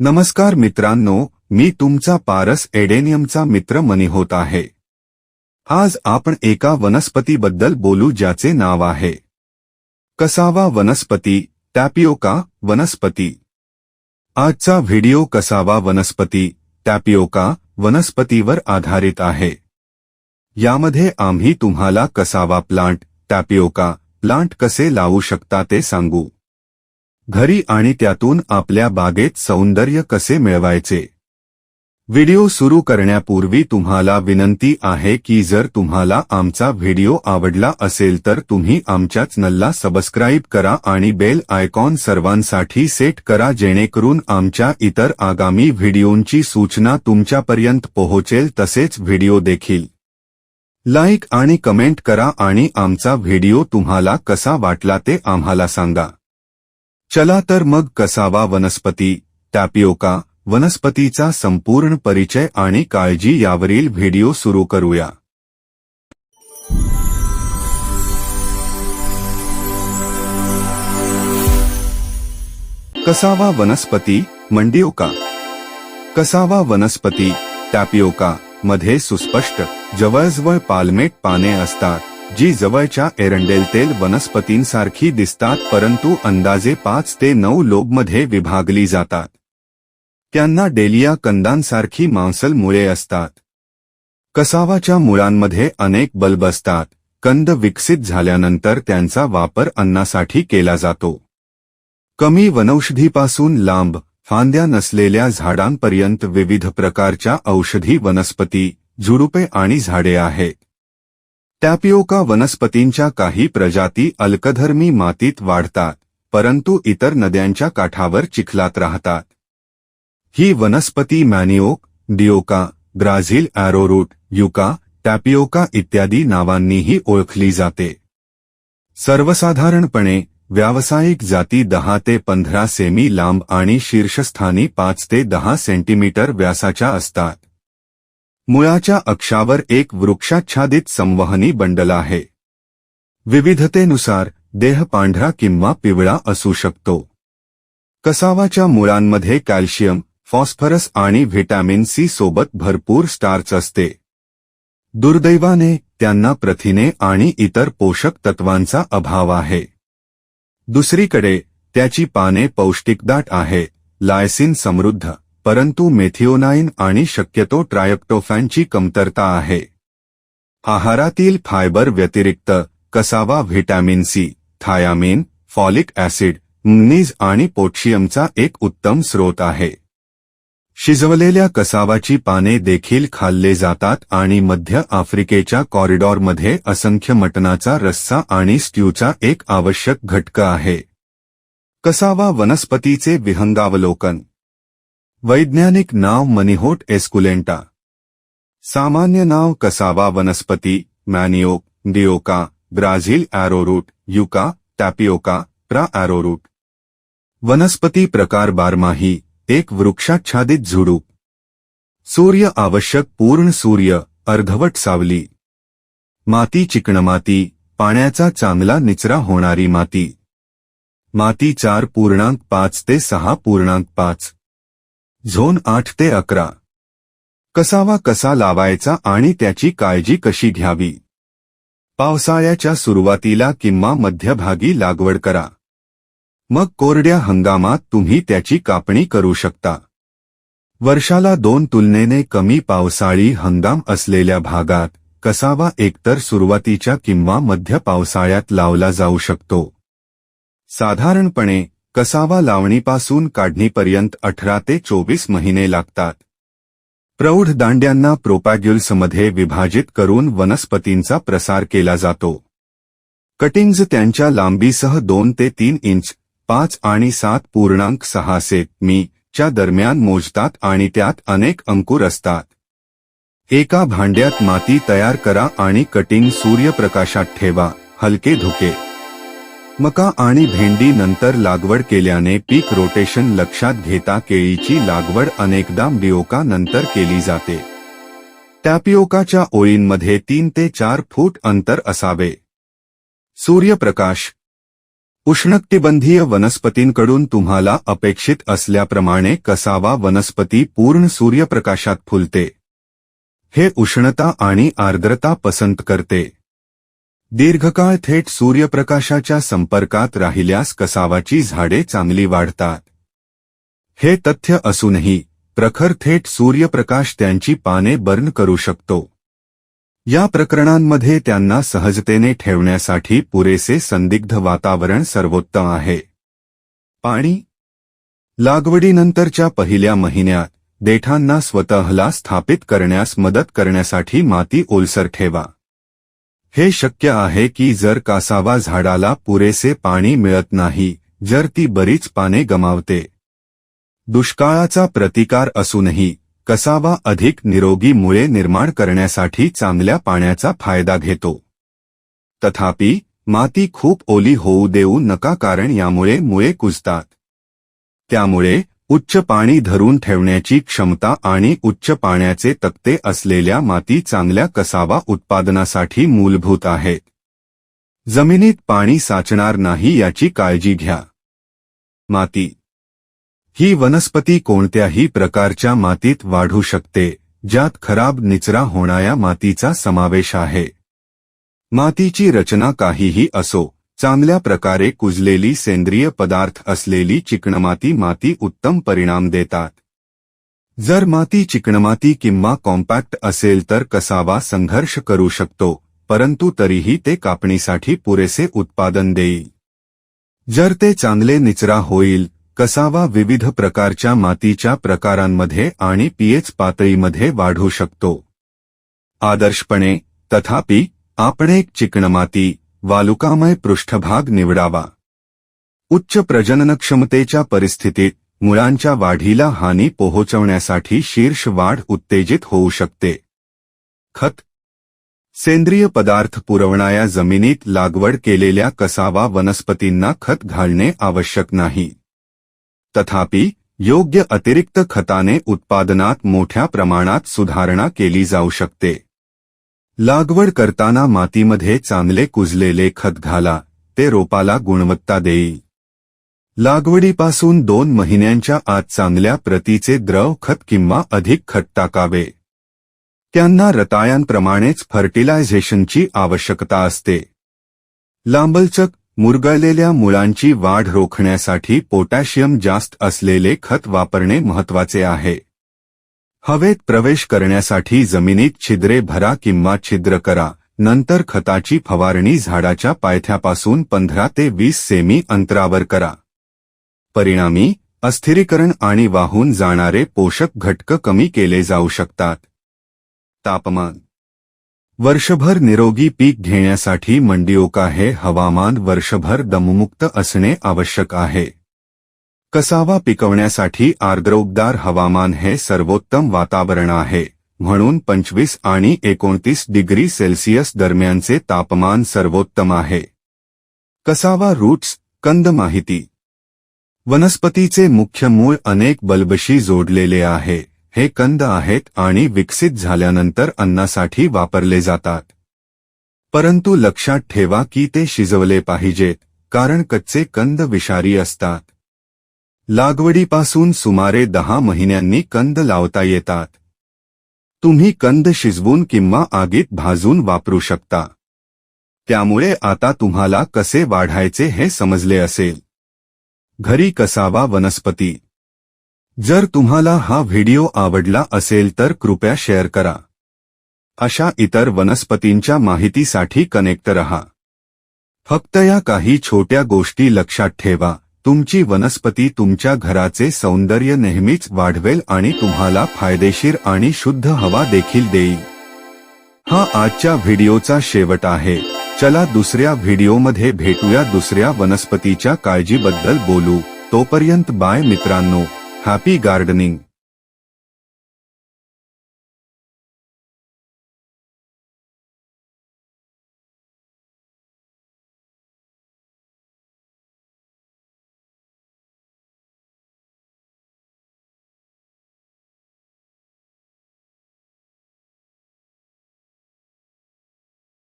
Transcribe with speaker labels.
Speaker 1: नमस्कार मित्रांनो मी तुमचा पारस एडेनियमचा मित्र मनी होत आहे. आज आपण एका वनस्पतीबद्दल बोलू ज्याचे नाव आहे. कसावा वनस्पती टॅपिओका वनस्पती. आजचा व्हिडिओ कसावा वनस्पती टॅपिओका वनस्पतीवर आधारित आहे. यामध्ये आम्ही तुम्हाला कसावा प्लांट टॅपिओका प्लांट कसे लावू शकता ते सांगू. घरी आणि त्यातून आपल्या बागेत सौंदर्य कसे मिळवायचे? व्हिडिओ सुरू करण्यापूर्वी तुम्हाला विनंती आहे की जर तुम्हाला आमचा व्हिडिओ आवडला असेल तर तुम्ही आमच्या चॅनलला सबस्क्राईब करा आणि बेल आयकॉन सर्वांसाठी सेट करा जेणेकरून आमच्या इतर आगामी व्हिडिओंची सूचना तुमच्यापर्यंत पोहोचेल तसेच व्हिडिओ देखील. लाईक आणि कमेंट करा आणि आमचा व्हिडिओ तुम्हाला कसा वाटला ते आम्हाला सांगा. चला तर मग कसावा वनस्पती टॅपिओका वनस्पतीचा संपूर्ण परिचय आणि काळजी यावरील व्हिडिओ सुरू करूया. कसावा वनस्पती मंडिओका. कसावा वनस्पती टॅपिओका मध्ये सुस्पष्ट जवळजवळ पालमेट पाने असतात. जी जवळच्या एरंडेल तेल वनस्पतींसारखी दिसतात परंतु अंदाजे पाच ते नऊ लोबमध्ये विभागली जातात. त्यांना डेलिया कंदांसारखी मांसल मुळे असतात. कसावाच्या मुळांमध्ये अनेक बल्ब असतात. कंद विकसित झाल्यानंतर त्यांचा वापर अन्नासाठी केला जातो. कमी वनौषधीपासून लांब फांद्या नसलेल्या झाडांपर्यंत विविध प्रकारच्या औषधी वनस्पती झुडुपे आणि झाडे आहेत. टॅपिओका वनस्पतींच्या काही प्रजाती अल्कधर्मी मातीत वाढतात परंतु इतर नद्यांच्या काठावर चिखलात राहतात. ही वनस्पती मॅनिओक डिओका ब्राझील ॲरोरूट युका टॅपिओका इत्यादी नावांनीही ओळखली जाते. सर्वसाधारणपणे व्यावसायिक जाती दहा ते पंधरा सेमी लांब आणि शीर्षस्थानी पाच ते दहा सेंटीमीटर व्यासाच्या असतात. मुळाच्या अक्षावर एक वृक्षाच्छादित संवहनी बंडल आहे. विविधतेनुसार देह पांढरा किंवा पिवळा असू शकतो. कसावाच्या मुळांमध्ये कॅल्शियम फॉस्फरस आणि व्हिटॅमिन सी सोबत भरपूर स्टार्च असते. दुर्दैवाने त्यांना प्रथिने आणि इतर पोषक तत्वांचा अभाव आहे. दुसरीकडे त्याची पाने पौष्टिकदाट आहे लायसिन समृद्ध. परंतु मेथिओनाइन आणि शक्यतो ट्रायप्टोफॅनची कमतरता आहे. आहारातील फायबर व्यतिरिक्त cassava vitamin C thiamine folic acid manganese आणि पोटॅशियमचा एक उत्तम स्रोत आहे. शिजवलेल्या कसावाची पाने देखील खाल्ले जातात आणि मध्य आफ्रिकेच्या कॉरिडॉरमध्ये असंख्य मटणाचा रस्सा आणि स्ट्यूचा एक आवश्यक घटक आहे. कसावा वनस्पतीचे विहंगावलोकन वैज्ञानिक नाव मनिहोट एस्कुलेंटा. सामान्य नाव कसावा वनस्पती मॅनिओक डिओका ब्राझील ॲरोरूट युका टॅपिओका प्रा ॲरोरूट. वनस्पती प्रकार बारमाही एक वृक्षाच्छादित झुडूप. सूर्य आवश्यक पूर्ण सूर्य अर्धवट सावली. माती चिकणमाती पाण्याचा चांगला निचरा होणारी माती. माती चार पूर्णांक पाच ते सहा पूर्णांक पाच. झोन आठ ते अकरा. कसावा कसा लावायचा आणि त्याची काळजी कशी घ्यावी? पावसाळ्याच्या सुरुवातीला किंवा मध्यभागी लागवड करा. मग कोरड्या हंगामात तुम्ही त्याची कापणी करू शकता. वर्षाला दोन तुलनेने कमी पावसाळी हंगाम असलेल्या भागात कसावा एकतर सुरुवातीच्या किंवा मध्य पावसाळ्यात लावला जाऊ शकतो. साधारणपणे कसावा लावणीपासून काढणीपर्यंत अठरा ते चोवीस महिने लागतात. प्रौढ दांड्यांना प्रोपॅग्युल्समध्ये विभाजित करून वनस्पतींचा प्रसार केला जातो. कटिंग्ज त्यांच्या लांबीसह दोन ते तीन इंच पाच आणि सात पूर्णांक सहा से मी च्या दरम्यान मोजतात आणि त्यात अनेक अंकुर असतात. एका भांड्यात माती तयार करा आणि कटिंग सूर्यप्रकाशात ठेवा हलके धुके. मका आणि भेंडी नंतर लागवड केल्याने पीक रोटेशन लक्षात घेता केळीची लागवड अनेकदा बिओका नंतर केली जाते. टॅपिओकाच्या ओळींमध्ये तीन ते चार फूट अंतर असावे. सूर्यप्रकाश. उष्णकटिबंधीय वनस्पतींकडून तुम्हाला अपेक्षित असल्याप्रमाणे कसावा वनस्पती पूर्ण सूर्यप्रकाशात फुलते. हे उष्णता आणि आर्द्रता पसंत करते. दीर्घकाळ थेट सूर्यप्रकाशाच्या संपर्कात राहिल्यास कसावाची झाडे चांगली वाढतात. हे तथ्य असूनही प्रखर थेट सूर्यप्रकाश त्यांची पाने बर्न करू शकतो. या प्रकरणांमध्ये त्यांना सहजतेने ठेवण्यासाठी पुरेसे संदिग्ध वातावरण सर्वोत्तम आहे. पाणी. लागवडीनंतरच्या पहिल्या महिन्यात देठांना स्वतःला स्थापित करण्यास मदत करण्यासाठी माती ओलसर ठेवा. हे शक्य आहे की जर कासावा झाडाला पुरेसे पाणी मिळत नाही जर ती बरीच पाने गमावते. दुष्काळाचा प्रतिकार असूनही कसावा अधिक निरोगी मुळे निर्माण करण्यासाठी चांगल्या पाण्याचा फायदा घेतो. तथापि माती खूप ओली होऊ देऊ नका कारण यामुळे मुळे कुजतात. त्यामुळे उच्च पाणी धरून ठेवण्याची क्षमता आणि उच्च पाण्याचे तक्ते असलेल्या माती चांगल्या कसावा उत्पादनासाठी मूलभूत आहेत जमिनीत पाणी साचणार नाही याची काळजी घ्या. माती. ही वनस्पती कोणत्याही प्रकारच्या मातीत वाढू शकते ज्यात खराब निचरा होणाऱ्या मातीचा समावेश आहे. मातीची रचना काहीही असो चांगल्या प्रकारे कुजलेली सेंद्रिय पदार्थ असलेली चिकणमाती माती उत्तम परिणाम देतात. जर माती चिकणमाती किंवा कॉम्पॅक्ट असेल तर कसावा संघर्ष करू शकतो परंतु तरीही ते कापणीसाठी पुरेसे उत्पादन देईल. जर ते चांगले निचरा होईल कसावा विविध प्रकारच्या मातीच्या प्रकारांमध्ये आणि पीएच पातळीमध्ये वाढू शकतो. आदर्शपणे तथापि आपण एक चिकणमाती वालुकामय पृष्ठभाग निवडावा. उच्च प्रजननक्षमतेच्या परिस्थितीत मुळांच्या वाढीला हानी पोहोचवण्यासाठी शीर्ष वाढ उत्तेजित होऊ शकते. खत. सेंद्रिय पदार्थ पुरवणाऱ्या जमिनीत लागवड केलेल्या कसावा वनस्पतींना खत घालणे आवश्यक नाही. तथापि, योग्य अतिरिक्त खताने उत्पादनात मोठ्या प्रमाणात सुधारणा केली जाऊ शकते. लागवड करताना मातीमध्ये चांगले कुजलेले खत घाला ते रोपाला गुणवत्ता देईल लागवडीपासून दोन महिन्यांच्या आत चांगल्या प्रतीचे द्रव खत किंवा अधिक खत टाकावे. त्यांना रतायांप्रमाणेच फर्टिलायझेशनची आवश्यकता असते. लांबलचक मुरगळलेल्या मुळांची वाढ रोखण्यासाठी पोटॅशियम जास्त असलेले खत वापरणे महत्त्वाचे आहे. हवेत प्रवेश करण्यासाठी जमिनीत छिद्रे भरा किंवा छिद्र करा. नंतर खताची फवारणी झाडाच्या पायथ्यापासून पंधरा ते वीस सेमी अंतरावर करा. परिणामी अस्थिरीकरण आणि वाहून जाणारे पोषक घटक कमी केले जाऊ शकतात. तापमान. वर्षभर निरोगी पीक घेण्यासाठी मंडिओका हे हवामान वर्षभर दममुक्त असणे आवश्यक आहे. कसावा पिकवण्यासाठी आर्द्रउबदार हवामान हे सर्वोत्तम वातावरण आहे. म्हणून पंचवीस आणि एकोणतीस डिग्री सेल्सिअस दरम्यानचे तापमान सर्वोत्तम आहे. कसावा रूट्स कंद माहिती. वनस्पतीचे मुख्य मूळ अनेक बल्बशी जोडलेले आहे. हे कंद आहेत आणि विकसित झाल्यानंतर अन्नासाठी वापरले जातात. परंतु लक्षात ठेवा की ते शिजवले पाहिजेत कारण कच्चे कंद विषारी असतात. लागवडीपासून सुमारे दहा महिन्यांनी कंद लावता येतात. तुम्ही कंद शिजवून किंवा आगीत भाजून वापरू शकता. त्यामुळे आता तुम्हाला कसे वाढायचे हे समजले असेल. घरी कसावा वनस्पती. जर तुम्हाला हा व्हिडिओ आवडला असेल तर कृपया शेअर करा. अशा इतर वनस्पतींच्या माहितीसाठी कनेक्ट रहा. फक्त या काही छोट्या गोष्टी लक्षात ठेवा. तुमची वनस्पती तुमच्या घराचे सौंदर्य नेहमीच वाढवेल आणि तुम्हाला फायदेशीर आणि शुद्ध हवा देखील देईल. हा आजच्या व्हिडिओचा शेवट आहे. चला दुसऱ्या व्हिडिओमध्ये भेटूया दुसऱ्या वनस्पतीच्या काळजीबद्दल बोलू. तोपर्यंत बाय मित्रांनो. Happy gardening